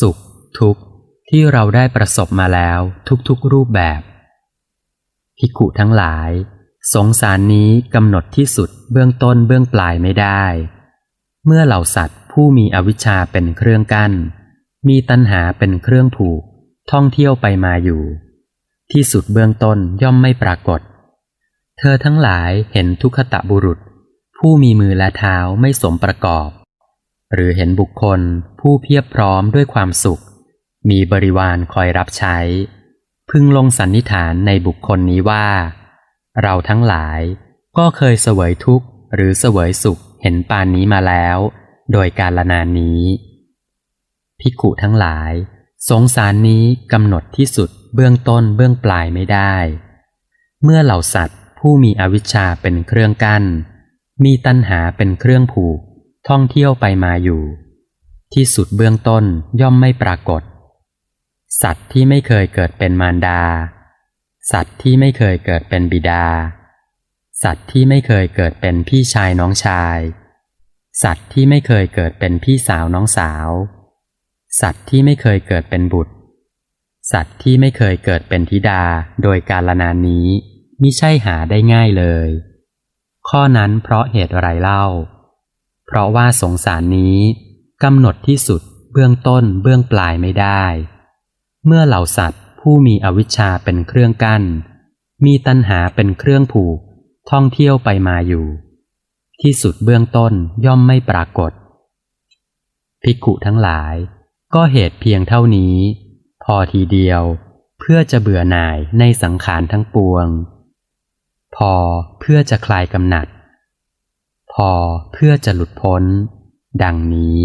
สุข ทุกข์ที่เราได้ประสบมาแล้วทุกๆรูปแบบภิกุทั้งหลาย สงสารนี้กำหนดที่สุดเบื้องต้นเบื้องปลายไม่ได้ เมื่อเหล่าสัตว์ผู้มีอวิชชาเป็นเครื่องกั้น มีตัณหาเป็นเครื่องผูก ท่องเที่ยวไปมาอยู่ ที่สุดเบื้องต้นย่อมไม่ปรากฏ เธอทั้งหลายเห็นทุกขตะบุรุษ ผู้มีมือและเท้าไม่สมประกอบ หรือเห็นบุคคลผู้เพียบพร้อมด้วยความสุข มีบริวารคอยรับใช้ พึงลงสันนิษฐานในบุคคลนี้ว่า เราทั้งหลายก็เคยเสวยทุกข์หรือเสวยสุขเห็นปานนี้มาแล้ว โดยการละนานนี้ภิกุทั้งหลาย สงสารนี้กำหนดที่สุดเบื้องต้นเบื้องปลายไม่ได้ เมื่อเหล่าสัตว์ผู้มีอวิชชาเป็นเครื่องกั้น มีตัณหาเป็นเครื่องผูก ท่องเที่ยวไปมาอยู่ ที่สุดเบื้องต้นย่อมไม่ปรากฏ สัตว์ที่ไม่เคยเกิดเป็นมารดา สัตว์ที่ไม่เคยเกิดเป็นบิดา สัตว์ที่ไม่เคยเกิดเป็นพี่ชายน้องชาย สัตว์ที่ไม่เคยเกิดเป็นพี่สาวน้องสาว สัตว์ที่ไม่เคยเกิดเป็นบุตร สัตว์ที่ไม่เคยเกิดเป็นธิดาโดยการละนานนี้มิใช่หาได้ง่ายเลย ข้อนั้นเพราะเหตุอะไรเล่า เพราะว่าสงสารนี้กำหนดที่สุดเบื้องต้นเบื้องปลายไม่ได้ เมื่อเหล่าสัตว์ผู้มีอวิชชาเป็นเครื่องกั้น มีตัณหาเป็นเครื่องผูก ท่องเที่ยวไปมาอยู่ ที่สุดเบื้องต้นย่อมไม่ปรากฏ ภิกขุทั้งหลาย ก็เหตุเพียงเท่านี้ พอทีเดียวเพื่อจะเบื่อหน่ายในสังขารทั้งปวง พอเพื่อจะคลายกำหนัด พอเพื่อจะหลุดพ้น ดังนี้